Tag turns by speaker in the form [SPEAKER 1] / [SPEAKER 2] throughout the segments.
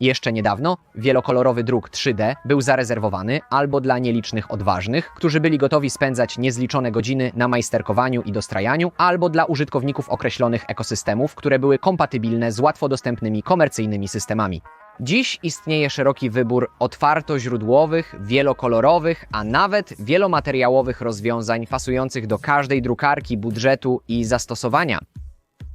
[SPEAKER 1] Jeszcze niedawno wielokolorowy druk 3D był zarezerwowany albo dla nielicznych odważnych, którzy byli gotowi spędzać niezliczone godziny na majsterkowaniu i dostrajaniu, albo dla użytkowników określonych ekosystemów, które były kompatybilne z łatwo dostępnymi komercyjnymi systemami. Dziś istnieje szeroki wybór otwartoźródłowych, wielokolorowych, a nawet wielomateriałowych rozwiązań pasujących do każdej drukarki, budżetu i zastosowania.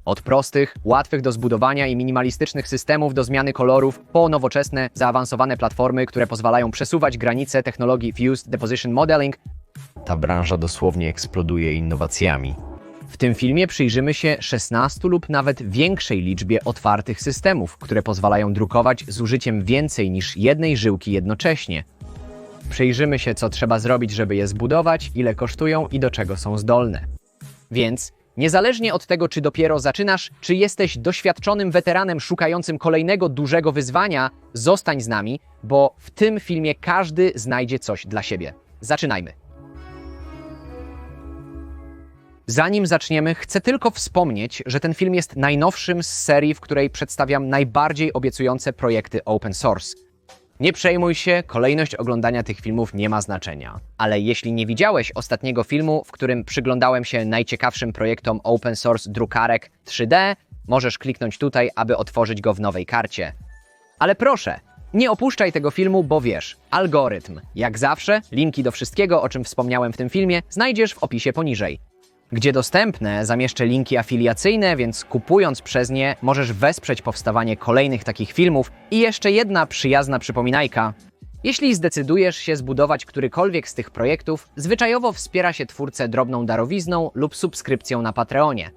[SPEAKER 1] Od prostych, łatwych do zbudowania i minimalistycznych systemów do zmiany kolorów, po nowoczesne, zaawansowane platformy, które pozwalają przesuwać granice technologii Fused Deposition Modeling,
[SPEAKER 2] Ta branża dosłownie eksploduje innowacjami.
[SPEAKER 1] w tym filmie przyjrzymy się 16 lub nawet większej liczbie otwartych systemów, które pozwalają drukować z użyciem więcej niż jednej żyłki jednocześnie. Przyjrzymy się, co trzeba zrobić, żeby je zbudować, ile kosztują i do czego są zdolne. Więc, niezależnie od tego, czy dopiero zaczynasz, czy jesteś doświadczonym weteranem szukającym kolejnego dużego wyzwania, zostań z nami, bo w tym filmie każdy znajdzie coś dla siebie. Zaczynajmy. Zanim zaczniemy, chcę tylko wspomnieć, że ten film jest najnowszym z serii, w której przedstawiam najbardziej obiecujące projekty open source. Nie przejmuj się, kolejność oglądania tych filmów nie ma znaczenia. Ale jeśli nie widziałeś ostatniego filmu, w którym przyglądałem się najciekawszym projektom open source drukarek 3D, możesz kliknąć tutaj, aby otworzyć go w nowej karcie. Ale proszę, nie opuszczaj tego filmu, bo wiesz, algorytm. Jak zawsze, linki do wszystkiego, o czym wspomniałem w tym filmie, znajdziesz w opisie poniżej. Gdzie dostępne, zamieszczę linki afiliacyjne, więc kupując przez nie możesz wesprzeć powstawanie kolejnych takich filmów. I jeszcze jedna przyjazna przypominajka. Jeśli zdecydujesz się zbudować którykolwiek z tych projektów, zwyczajowo wspiera się twórcę drobną darowizną lub subskrypcją na Patreonie.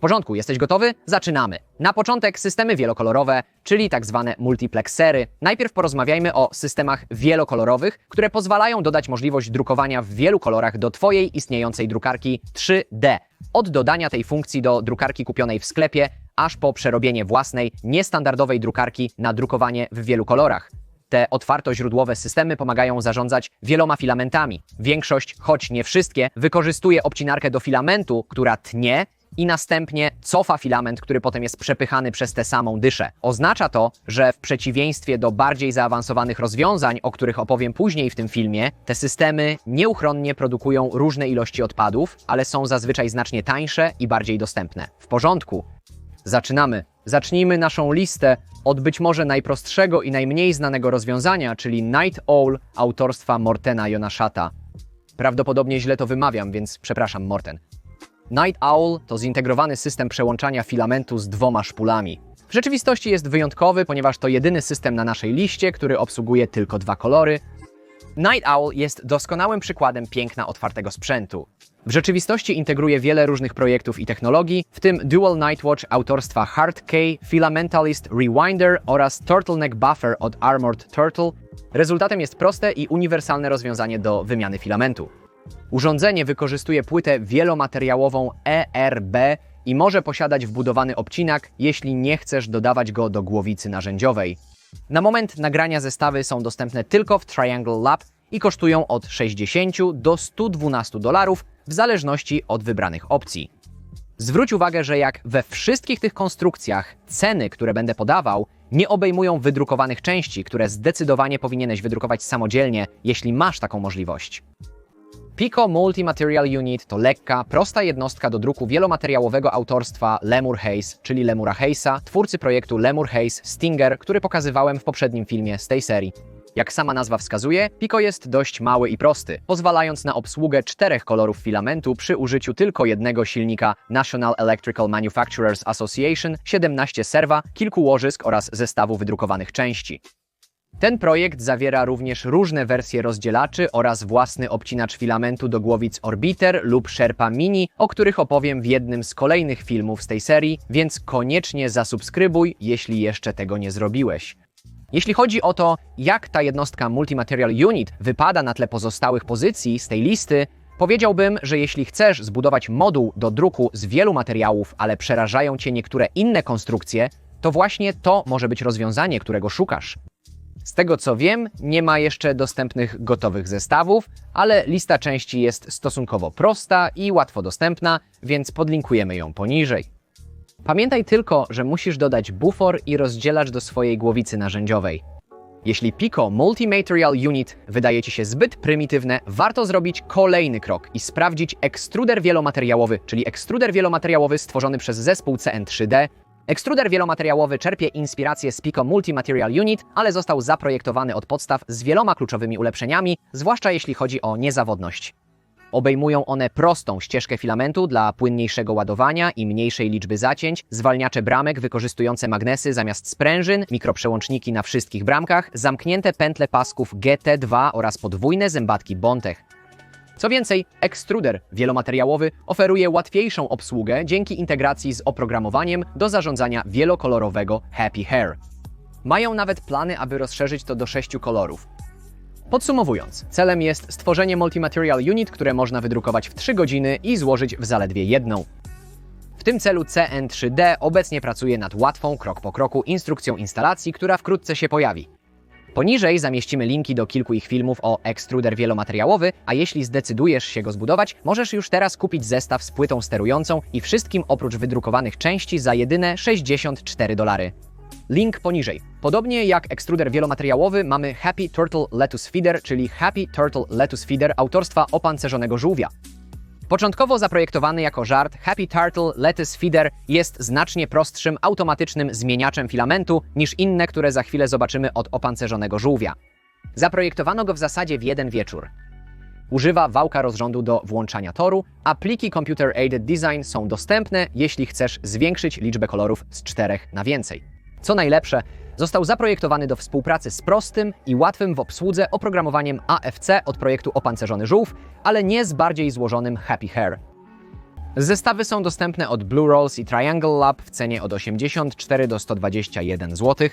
[SPEAKER 1] W porządku, jesteś gotowy? Zaczynamy. Na początek systemy wielokolorowe, czyli tak zwane multiplexery. Najpierw porozmawiajmy o systemach wielokolorowych, które pozwalają dodać możliwość drukowania w wielu kolorach do Twojej istniejącej drukarki 3D. Od dodania tej funkcji do drukarki kupionej w sklepie, aż po przerobienie własnej, niestandardowej drukarki na drukowanie w wielu kolorach. Te otwartoźródłowe systemy pomagają zarządzać wieloma filamentami. Większość, choć nie wszystkie, wykorzystuje obcinarkę do filamentu, która tnie i następnie cofa filament, który potem jest przepychany przez tę samą dyszę. Oznacza to, że w przeciwieństwie do bardziej zaawansowanych rozwiązań, o których opowiem później w tym filmie, te systemy nieuchronnie produkują różne ilości odpadów, ale są zazwyczaj znacznie tańsze i bardziej dostępne. W porządku. Zaczynamy. Zacznijmy naszą listę od być może najprostszego i najmniej znanego rozwiązania, czyli Night Owl autorstwa Mortena Jonaszata. Prawdopodobnie źle to wymawiam, więc przepraszam, Morten. Night Owl to zintegrowany system przełączania filamentu z dwoma szpulami. W rzeczywistości jest wyjątkowy, ponieważ to jedyny system na naszej liście, który obsługuje tylko dwa kolory. Night Owl jest doskonałym przykładem piękna otwartego sprzętu. W rzeczywistości integruje wiele różnych projektów i technologii, w tym Dual Nightwatch autorstwa Hard K, Filamentalist Rewinder oraz Turtleneck Buffer od Armored Turtle. Rezultatem jest proste i uniwersalne rozwiązanie do wymiany filamentu. Urządzenie wykorzystuje płytę wielomateriałową ERB i może posiadać wbudowany obcinak, jeśli nie chcesz dodawać go do głowicy narzędziowej. Na moment nagrania zestawy są dostępne tylko w Triangle Lab i kosztują od 60 do 112 dolarów w zależności od wybranych opcji. Zwróć uwagę, że jak we wszystkich tych konstrukcjach, ceny, które będę podawał, nie obejmują wydrukowanych części, które zdecydowanie powinieneś wydrukować samodzielnie, jeśli masz taką możliwość. Pico Multi-Material Unit to lekka, prosta jednostka do druku wielomateriałowego autorstwa Lemur Hayes, czyli Lemura Hayesa, twórcy projektu Lemur Hayes Stinger, który pokazywałem w poprzednim filmie z tej serii. Jak sama nazwa wskazuje, Pico jest dość mały i prosty, pozwalając na obsługę czterech kolorów filamentu przy użyciu tylko jednego silnika National Electrical Manufacturers Association, 17 serwa, kilku łożysk oraz zestawu wydrukowanych części. Ten projekt zawiera również różne wersje rozdzielaczy oraz własny obcinacz filamentu do głowic Orbiter lub Sherpa Mini, o których opowiem w jednym z kolejnych filmów z tej serii, więc koniecznie zasubskrybuj, jeśli jeszcze tego nie zrobiłeś. Jeśli chodzi o to, jak ta jednostka Multimaterial Unit wypada na tle pozostałych pozycji z tej listy, powiedziałbym, że jeśli chcesz zbudować moduł do druku z wielu materiałów, ale przerażają Cię niektóre inne konstrukcje, to właśnie to może być rozwiązanie, którego szukasz. Z tego co wiem, nie ma jeszcze dostępnych gotowych zestawów, ale lista części jest stosunkowo prosta i łatwo dostępna, więc podlinkujemy ją poniżej. Pamiętaj tylko, że musisz dodać bufor i rozdzielacz do swojej głowicy narzędziowej. Jeśli Pico Multimaterial Unit wydaje Ci się zbyt prymitywne, warto zrobić kolejny krok i sprawdzić ekstruder wielomateriałowy, czyli ekstruder wielomateriałowy stworzony przez zespół CN3D. Ekstruder wielomateriałowy czerpie inspirację z Pico Multimaterial Unit, ale został zaprojektowany od podstaw z wieloma kluczowymi ulepszeniami, zwłaszcza jeśli chodzi o niezawodność. Obejmują one prostą ścieżkę filamentu dla płynniejszego ładowania i mniejszej liczby zacięć, zwalniacze bramek wykorzystujące magnesy zamiast sprężyn, mikroprzełączniki na wszystkich bramkach, zamknięte pętle pasków GT2 oraz podwójne zębatki Bontech. Co więcej, ekstruder wielomateriałowy oferuje łatwiejszą obsługę dzięki integracji z oprogramowaniem do zarządzania wielokolorowego Happy Hair. Mają nawet plany, aby rozszerzyć to do sześciu kolorów. Podsumowując, celem jest stworzenie Multimaterial Unit, które można wydrukować w 3 godziny i złożyć w zaledwie jedną. W tym celu CN3D obecnie pracuje nad łatwą, krok po kroku instrukcją instalacji, która wkrótce się pojawi. Poniżej zamieścimy linki do kilku ich filmów o ekstruder wielomateriałowy, a jeśli zdecydujesz się go zbudować, możesz już teraz kupić zestaw z płytą sterującą i wszystkim oprócz wydrukowanych części za jedyne 64 dolary. Link poniżej. Podobnie jak ekstruder wielomateriałowy mamy Happy Turtle Lettuce Feeder, czyli Happy Turtle Lettuce Feeder autorstwa opancerzonego żółwia. Początkowo zaprojektowany jako żart, Happy Turtle Lettuce Feeder jest znacznie prostszym, automatycznym zmieniaczem filamentu niż inne, które za chwilę zobaczymy od opancerzonego żółwia. Zaprojektowano go w zasadzie w jeden wieczór. Używa wałka rozrządu do włączania toru, a pliki Computer Aided Design są dostępne, jeśli chcesz zwiększyć liczbę kolorów z czterech na więcej. Co najlepsze, został zaprojektowany do współpracy z prostym i łatwym w obsłudze oprogramowaniem AFC od projektu Opancerzony Żółw, ale nie z bardziej złożonym Happy Hair. Zestawy są dostępne od Blue Rolls i Triangle Lab w cenie od 84 do 121 zł.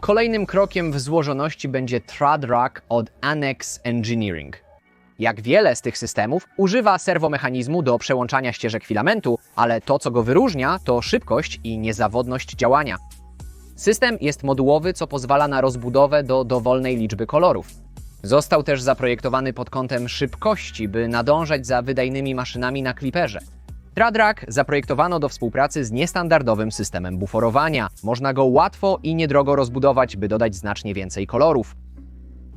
[SPEAKER 1] Kolejnym krokiem w złożoności będzie Trad Rack od Annex Engineering. Jak wiele z tych systemów, używa serwomechanizmu do przełączania ścieżek filamentu, ale to, co go wyróżnia, to szybkość i niezawodność działania. System jest modułowy, co pozwala na rozbudowę do dowolnej liczby kolorów. Został też zaprojektowany pod kątem szybkości, by nadążać za wydajnymi maszynami na kliperze. Tradrak zaprojektowano do współpracy z niestandardowym systemem buforowania. Można go łatwo i niedrogo rozbudować, by dodać znacznie więcej kolorów.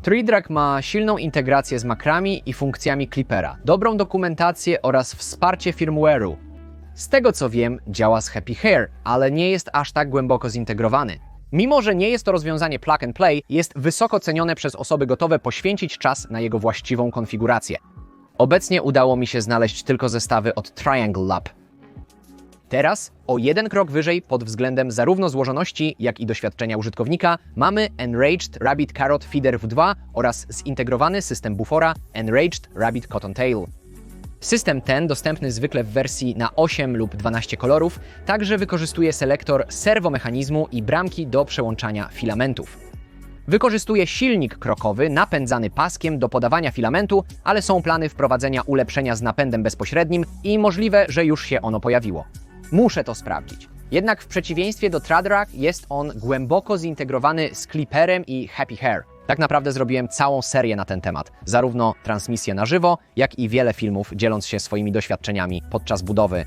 [SPEAKER 1] Tridrak ma silną integrację z makrami i funkcjami Clippera, dobrą dokumentację oraz wsparcie firmware'u. Z tego co wiem, działa z Happy Hair, ale nie jest aż tak głęboko zintegrowany. Mimo, że nie jest to rozwiązanie plug and play, jest wysoko cenione przez osoby gotowe poświęcić czas na jego właściwą konfigurację. Obecnie udało mi się znaleźć tylko zestawy od Triangle Lab. Teraz, o jeden krok wyżej pod względem zarówno złożoności, jak i doświadczenia użytkownika, mamy Enraged Rabbit Carrot Feeder W2 oraz zintegrowany system bufora Enraged Rabbit Cottontail. System ten, dostępny zwykle w wersji na 8 lub 12 kolorów, także wykorzystuje selektor serwomechanizmu i bramki do przełączania filamentów. Wykorzystuje silnik krokowy napędzany paskiem do podawania filamentu, ale są plany wprowadzenia ulepszenia z napędem bezpośrednim i możliwe, że już się ono pojawiło. Muszę to sprawdzić. Jednak w przeciwieństwie do Tradrak jest on głęboko zintegrowany z Clipperem i Happy Hair. Tak naprawdę zrobiłem całą serię na ten temat, zarówno transmisję na żywo, jak i wiele filmów, dzieląc się swoimi doświadczeniami podczas budowy.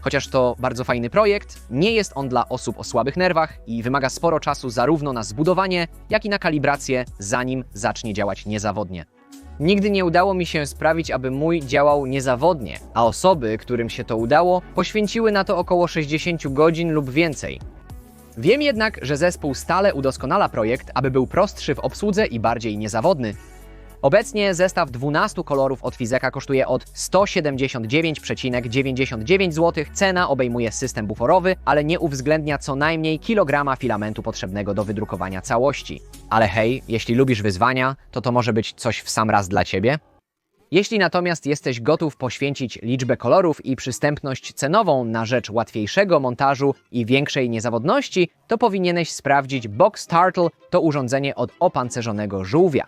[SPEAKER 1] Chociaż to bardzo fajny projekt, nie jest on dla osób o słabych nerwach i wymaga sporo czasu zarówno na zbudowanie, jak i na kalibrację, zanim zacznie działać niezawodnie. Nigdy nie udało mi się sprawić, aby mój działał niezawodnie, a osoby, którym się to udało, poświęciły na to około 60 godzin lub więcej. Wiem jednak, że zespół stale udoskonala projekt, aby był prostszy w obsłudze i bardziej niezawodny. Obecnie zestaw 12 kolorów od Fizeka kosztuje od 179,99 zł. Cena obejmuje system buforowy, ale nie uwzględnia co najmniej kilograma filamentu potrzebnego do wydrukowania całości. Ale hej, jeśli lubisz wyzwania, to to może być coś w sam raz dla Ciebie? Jeśli natomiast jesteś gotów poświęcić liczbę kolorów i przystępność cenową na rzecz łatwiejszego montażu i większej niezawodności, to powinieneś sprawdzić Box Turtle, to urządzenie od opancerzonego żółwia.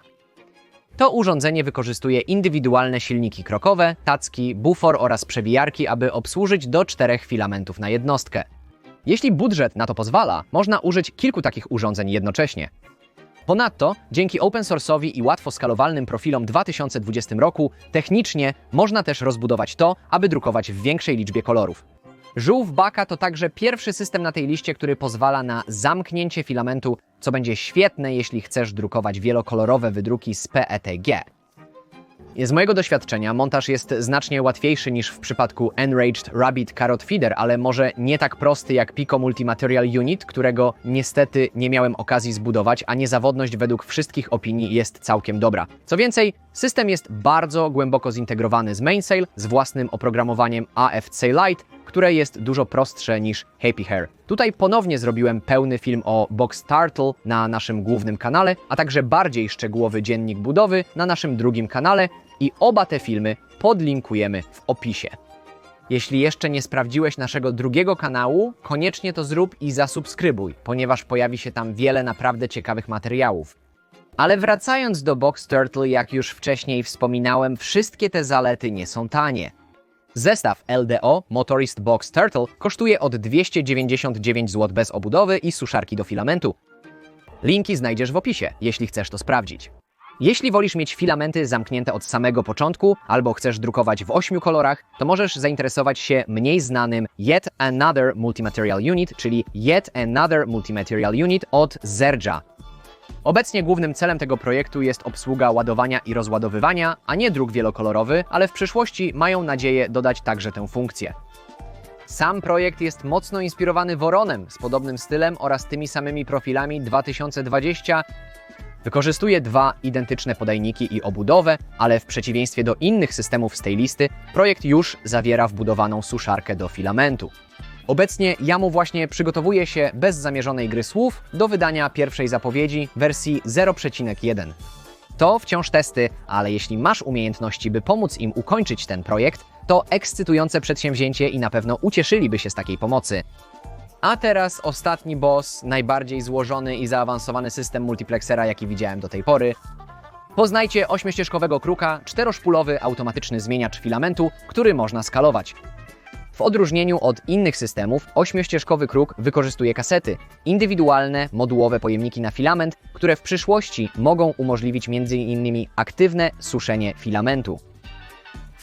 [SPEAKER 1] To urządzenie wykorzystuje indywidualne silniki krokowe, tacki, bufor oraz przewijarki, aby obsłużyć do czterech filamentów na jednostkę. Jeśli budżet na to pozwala, można użyć kilku takich urządzeń jednocześnie. Ponadto, dzięki open source'owi i łatwo skalowalnym profilom w 2020 roku, technicznie można też rozbudować to, aby drukować w większej liczbie kolorów. Żółw Baka to także pierwszy system na tej liście, który pozwala na zamknięcie filamentu, co będzie świetne, jeśli chcesz drukować wielokolorowe wydruki z PETG. Z mojego doświadczenia montaż jest znacznie łatwiejszy niż w przypadku Enraged Rabbit Carrot Feeder, ale może nie tak prosty jak Pico Multimaterial Unit, którego niestety nie miałem okazji zbudować, a niezawodność według wszystkich opinii jest całkiem dobra. Co więcej, system jest bardzo głęboko zintegrowany z Mainsail, z własnym oprogramowaniem AFC Lite, które jest dużo prostsze niż Happy Hair. Tutaj ponownie zrobiłem pełny film o Box Turtle na naszym głównym kanale, a także bardziej szczegółowy dziennik budowy na naszym drugim kanale i oba te filmy podlinkujemy w opisie. Jeśli jeszcze nie sprawdziłeś naszego drugiego kanału, koniecznie to zrób i zasubskrybuj, ponieważ pojawi się tam wiele naprawdę ciekawych materiałów. Ale wracając do Box Turtle, jak już wcześniej wspominałem, wszystkie te zalety nie są tanie. Zestaw LDO Motorist Box Turtle kosztuje od 299 zł bez obudowy i suszarki do filamentu. Linki znajdziesz w opisie, jeśli chcesz to sprawdzić. Jeśli wolisz mieć filamenty zamknięte od samego początku, albo chcesz drukować w ośmiu kolorach, to możesz zainteresować się mniej znanym Yet Another Multimaterial Unit, czyli Yet Another Multimaterial Unit od Zerja. Obecnie głównym celem tego projektu jest obsługa ładowania i rozładowywania, a nie druk wielokolorowy, ale w przyszłości mają nadzieję dodać także tę funkcję. Sam projekt jest mocno inspirowany Woronem z podobnym stylem oraz tymi samymi profilami 2020. Wykorzystuje dwa identyczne podajniki i obudowę, ale w przeciwieństwie do innych systemów z tej listy, projekt już zawiera wbudowaną suszarkę do filamentu. Obecnie Yamu właśnie przygotowuje się bez zamierzonej gry słów do wydania pierwszej zapowiedzi wersji 0.1. To wciąż testy, ale jeśli masz umiejętności, by pomóc im ukończyć ten projekt, to ekscytujące przedsięwzięcie i na pewno ucieszyliby się z takiej pomocy. A teraz ostatni boss, najbardziej złożony i zaawansowany system multiplexera, jaki widziałem do tej pory. Poznajcie ośmiościeżkowego kruka, czteroszpulowy automatyczny zmieniacz filamentu, który można skalować. W odróżnieniu od innych systemów, ośmiościeżkowy kruk wykorzystuje kasety, indywidualne, modułowe pojemniki na filament, które w przyszłości mogą umożliwić m.in. aktywne suszenie filamentu.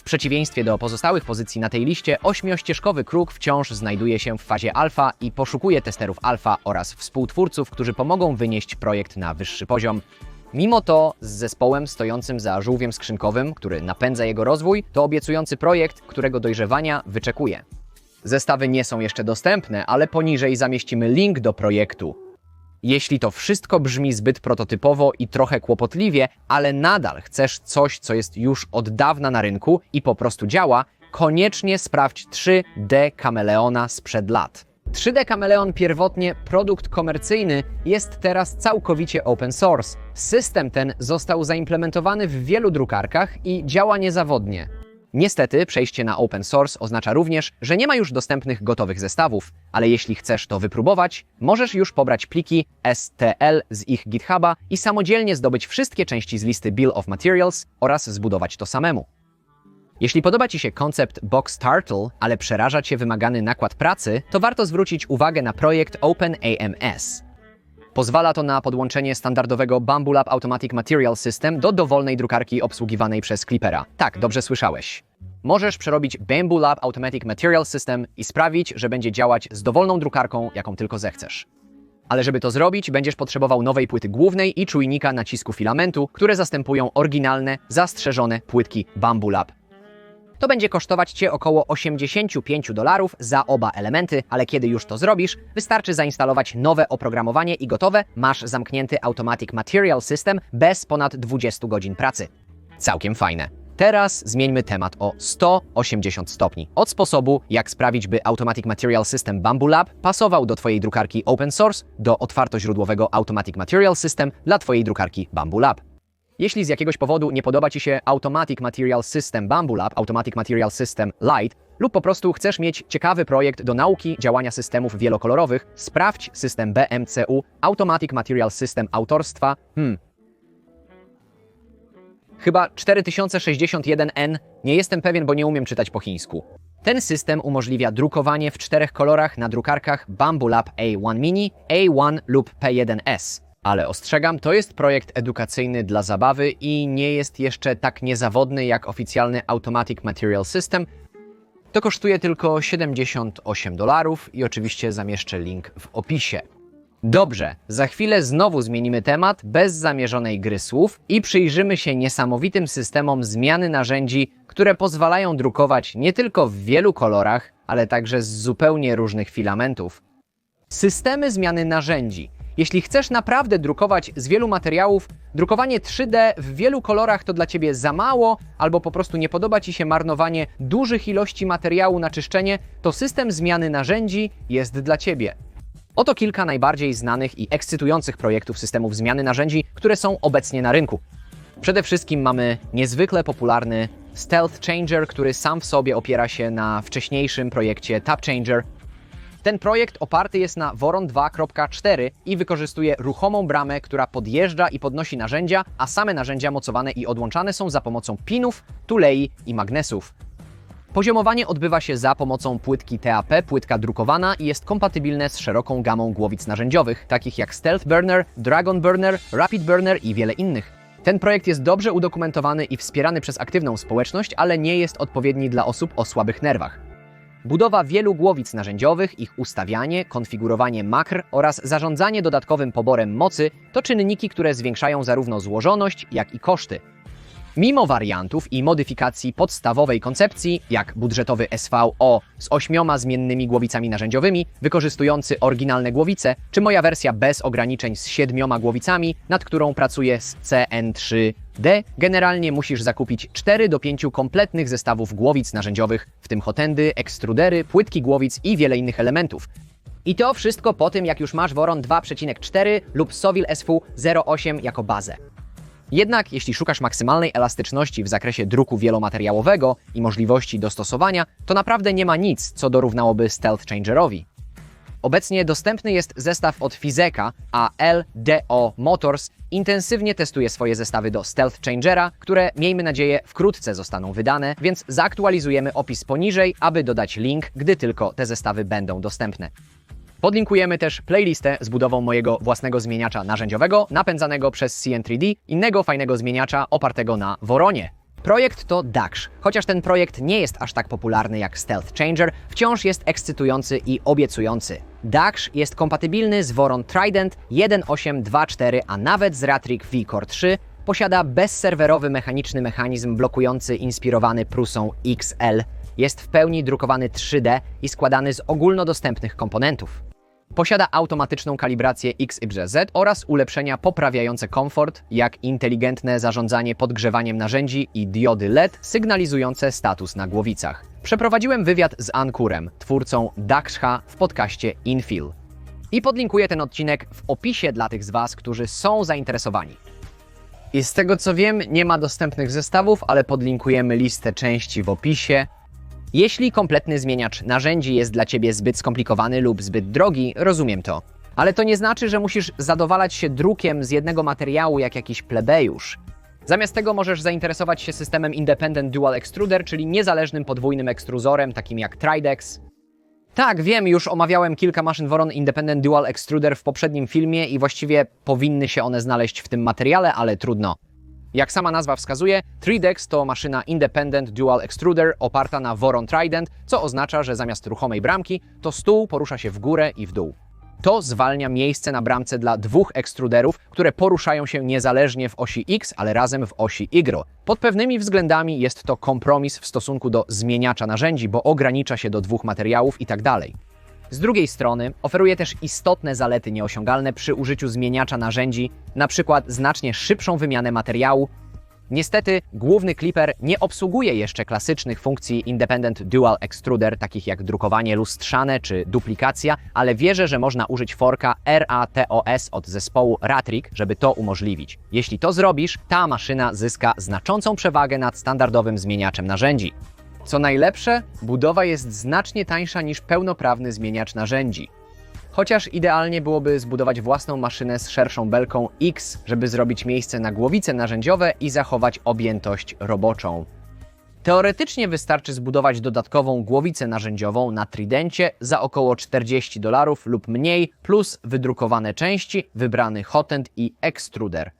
[SPEAKER 1] W przeciwieństwie do pozostałych pozycji na tej liście, ośmiościeżkowy kruk wciąż znajduje się w fazie alfa i poszukuje testerów alfa oraz współtwórców, którzy pomogą wynieść projekt na wyższy poziom. Mimo to z zespołem stojącym za żółwiem skrzynkowym, który napędza jego rozwój, to obiecujący projekt, którego dojrzewania wyczekuje. Zestawy nie są jeszcze dostępne, ale poniżej zamieścimy link do projektu. Jeśli to wszystko brzmi zbyt prototypowo i trochę kłopotliwie, ale nadal chcesz coś, co jest już od dawna na rynku i po prostu działa, koniecznie sprawdź 3D Kameleona sprzed lat. 3D Kameleon pierwotnie produkt komercyjny jest teraz całkowicie open source. System ten został zaimplementowany w wielu drukarkach i działa niezawodnie. Niestety, przejście na open source oznacza również, że nie ma już dostępnych gotowych zestawów, ale jeśli chcesz to wypróbować, możesz już pobrać pliki STL z ich GitHuba i samodzielnie zdobyć wszystkie części z listy Bill of Materials oraz zbudować to samemu. Jeśli podoba Ci się koncept Box Turtle, ale przeraża Cię wymagany nakład pracy, to warto zwrócić uwagę na projekt OpenAMS. Pozwala to na podłączenie standardowego Bamboo Lab Automatic Material System do dowolnej drukarki obsługiwanej przez Clippera. Tak, dobrze słyszałeś. Możesz przerobić Bamboo Lab Automatic Material System i sprawić, że będzie działać z dowolną drukarką, jaką tylko zechcesz. Ale żeby to zrobić, będziesz potrzebował nowej płyty głównej i czujnika nacisku filamentu, które zastępują oryginalne, zastrzeżone płytki Bamboo Lab to będzie kosztować Cię około 85 dolarów za oba elementy, ale kiedy już to zrobisz, wystarczy zainstalować nowe oprogramowanie i gotowe, masz zamknięty Automatic Material System bez ponad 20 godzin pracy. Całkiem fajne. Teraz zmieńmy temat o 180 stopni. Od sposobu, jak sprawić, by Automatic Material System Bamboo Lab pasował do Twojej drukarki open source, do otwartoźródłowego Automatic Material System dla Twojej drukarki Bamboo Lab. Jeśli z jakiegoś powodu nie podoba Ci się Automatic Material System Bamboo Lab, Automatic Material System Lite, lub po prostu chcesz mieć ciekawy projekt do nauki działania systemów wielokolorowych, sprawdź system BMCU Automatic Material System autorstwa, hmm, chyba 4061N, nie jestem pewien, bo nie umiem czytać po chińsku. Ten system umożliwia drukowanie w czterech kolorach na drukarkach Bamboo Lab A1 Mini, A1 lub P1S. Ale ostrzegam, to jest projekt edukacyjny dla zabawy i nie jest jeszcze tak niezawodny jak oficjalny Automatic Material System. To kosztuje tylko 78 dolarów i oczywiście zamieszczę link w opisie. Dobrze, za chwilę znowu zmienimy temat bez zamierzonej gry słów i przyjrzymy się niesamowitym systemom zmiany narzędzi, które pozwalają drukować nie tylko w wielu kolorach, ale także z zupełnie różnych filamentów. Systemy zmiany narzędzi. Jeśli chcesz naprawdę drukować z wielu materiałów, drukowanie 3D w wielu kolorach to dla Ciebie za mało, albo po prostu nie podoba Ci się marnowanie dużych ilości materiału na czyszczenie, to system zmiany narzędzi jest dla Ciebie. Oto kilka najbardziej znanych i ekscytujących projektów systemów zmiany narzędzi, które są obecnie na rynku. Przede wszystkim mamy niezwykle popularny Stealth Changer, który sam w sobie opiera się na wcześniejszym projekcie Tab Changer. Ten projekt oparty jest na Voron 2.4 i wykorzystuje ruchomą bramę, która podjeżdża i podnosi narzędzia, a same narzędzia mocowane i odłączane są za pomocą pinów, tulei i magnesów. Poziomowanie odbywa się za pomocą płytki TAP, płytka drukowana i jest kompatybilne z szeroką gamą głowic narzędziowych, takich jak Stealth Burner, Dragon Burner, Rapid Burner i wiele innych. Ten projekt jest dobrze udokumentowany i wspierany przez aktywną społeczność, ale nie jest odpowiedni dla osób o słabych nerwach. Budowa wielu głowic narzędziowych, ich ustawianie, konfigurowanie makr oraz zarządzanie dodatkowym poborem mocy to czynniki, które zwiększają zarówno złożoność, jak i koszty. Mimo wariantów i modyfikacji podstawowej koncepcji, jak budżetowy SVO z ośmioma zmiennymi głowicami narzędziowymi, wykorzystujący oryginalne głowice, czy moja wersja bez ograniczeń z siedmioma głowicami, nad którą pracuję z CN3D, generalnie musisz zakupić 4 do 5 kompletnych zestawów głowic narzędziowych, w tym hotendy, ekstrudery, płytki głowic i wiele innych elementów. I to wszystko po tym, jak już masz Voron 2.4 lub Sovil SV 08 jako bazę. Jednak jeśli szukasz maksymalnej elastyczności w zakresie druku wielomateriałowego i możliwości dostosowania, to naprawdę nie ma nic, co dorównałoby Stealth Changerowi. Obecnie dostępny jest zestaw od Fizeka, a LDO Motors intensywnie testuje swoje zestawy do Stealth Changera, które miejmy nadzieję wkrótce zostaną wydane, więc zaktualizujemy opis poniżej, aby dodać link, gdy tylko te zestawy będą dostępne. Podlinkujemy też playlistę z budową mojego własnego zmieniacza narzędziowego, napędzanego przez CN3D, innego fajnego zmieniacza opartego na Voronie. Projekt to Daksh. Chociaż ten projekt nie jest aż tak popularny jak Stealth Changer, wciąż jest ekscytujący i obiecujący. Daksh jest kompatybilny z Voron Trident 1.8.2.4, a nawet z Ratrick V-Core 3, posiada bezserwerowy mechaniczny mechanizm blokujący inspirowany Prusą XL. Jest w pełni drukowany 3D i składany z ogólnodostępnych komponentów. Posiada automatyczną kalibrację XYZ oraz ulepszenia poprawiające komfort, jak inteligentne zarządzanie podgrzewaniem narzędzi i diody LED sygnalizujące status na głowicach. Przeprowadziłem wywiad z Ankurem, twórcą Daksha w podcaście Infill. I podlinkuję ten odcinek w opisie dla tych z Was, którzy są zainteresowani. I z tego co wiem, nie ma dostępnych zestawów, ale podlinkujemy listę części w opisie. Jeśli kompletny zmieniacz narzędzi jest dla Ciebie zbyt skomplikowany lub zbyt drogi, rozumiem to. Ale to nie znaczy, że musisz zadowalać się drukiem z jednego materiału jak jakiś plebejusz. Zamiast tego możesz zainteresować się systemem Independent Dual Extruder, czyli niezależnym podwójnym ekstruzorem, takim jak Tridex. Tak, wiem, już omawiałem kilka maszyn Voron Independent Dual Extruder w poprzednim filmie i właściwie powinny się one znaleźć w tym materiale, ale trudno. Jak sama nazwa wskazuje, 3DEX to maszyna Independent Dual Extruder oparta na Voron Trident, co oznacza, że zamiast ruchomej bramki, to stół porusza się w górę i w dół. To zwalnia miejsce na bramce dla dwóch ekstruderów, które poruszają się niezależnie w osi X, ale razem w osi Y. Pod pewnymi względami jest to kompromis w stosunku do zmieniacza narzędzi, bo ogranicza się do dwóch materiałów i tak. Z drugiej strony oferuje też istotne zalety nieosiągalne przy użyciu zmieniacza narzędzi, np. znacznie szybszą wymianę materiału. Niestety, główny Clipper nie obsługuje jeszcze klasycznych funkcji Independent Dual Extruder, takich jak drukowanie lustrzane czy duplikacja, ale wierzę, że można użyć forka RATOS od zespołu Ratrick, żeby to umożliwić. Jeśli to zrobisz, ta maszyna zyska znaczącą przewagę nad standardowym zmieniaczem narzędzi. Co najlepsze, budowa jest znacznie tańsza niż pełnoprawny zmieniacz narzędzi. Chociaż idealnie byłoby zbudować własną maszynę z szerszą belką X, żeby zrobić miejsce na głowice narzędziowe i zachować objętość roboczą. Teoretycznie wystarczy zbudować dodatkową głowicę narzędziową na Tridencie za około 40 dolarów lub mniej, plus wydrukowane części, wybrany hotend i ekstruder.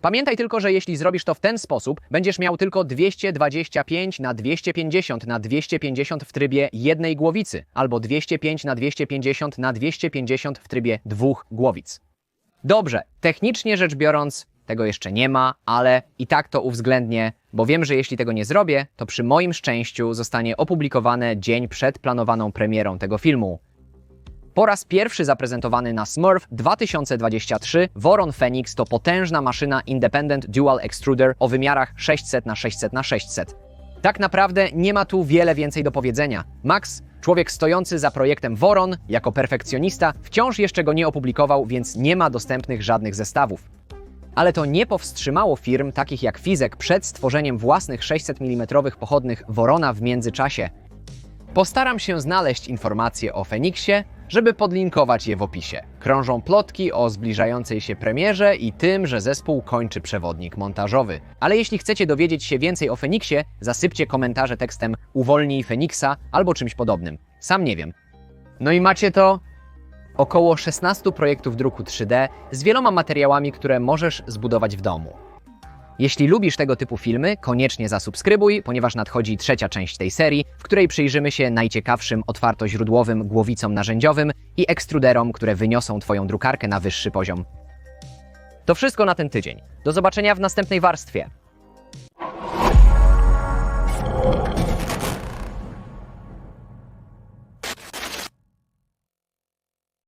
[SPEAKER 1] Pamiętaj tylko, że jeśli zrobisz to w ten sposób, będziesz miał tylko 225 na 250 na 250 w trybie jednej głowicy, albo 205 na 250 na 250 w trybie dwóch głowic. Dobrze, technicznie rzecz biorąc, tego jeszcze nie ma, ale i tak to uwzględnię, bo wiem, że jeśli tego nie zrobię, to przy moim szczęściu zostanie opublikowane dzień przed planowaną premierą tego filmu. Po raz pierwszy zaprezentowany na Smurf 2023, Voron Phoenix to potężna maszyna Independent Dual Extruder o wymiarach 600 na 600 na 600. Tak naprawdę nie ma tu wiele więcej do powiedzenia. Max, człowiek stojący za projektem Voron, jako perfekcjonista, wciąż jeszcze go nie opublikował, więc nie ma dostępnych żadnych zestawów. Ale to nie powstrzymało firm takich jak Fizek przed stworzeniem własnych 600 mm pochodnych Vorona w międzyczasie. Postaram się znaleźć informacje o Feniksie, żeby podlinkować je w opisie. Krążą plotki o zbliżającej się premierze i tym, że zespół kończy przewodnik montażowy. Ale jeśli chcecie dowiedzieć się więcej o Feniksie, zasypcie komentarze tekstem Uwolnij Feniksa albo czymś podobnym. Sam nie wiem. No i macie to około 16 projektów druku 3D z wieloma materiałami, które możesz zbudować w domu. Jeśli lubisz tego typu filmy, koniecznie zasubskrybuj, ponieważ nadchodzi trzecia część tej serii, w której przyjrzymy się najciekawszym otwartoźródłowym głowicom narzędziowym i ekstruderom, które wyniosą Twoją drukarkę na wyższy poziom. To wszystko na ten tydzień. Do zobaczenia w następnej warstwie.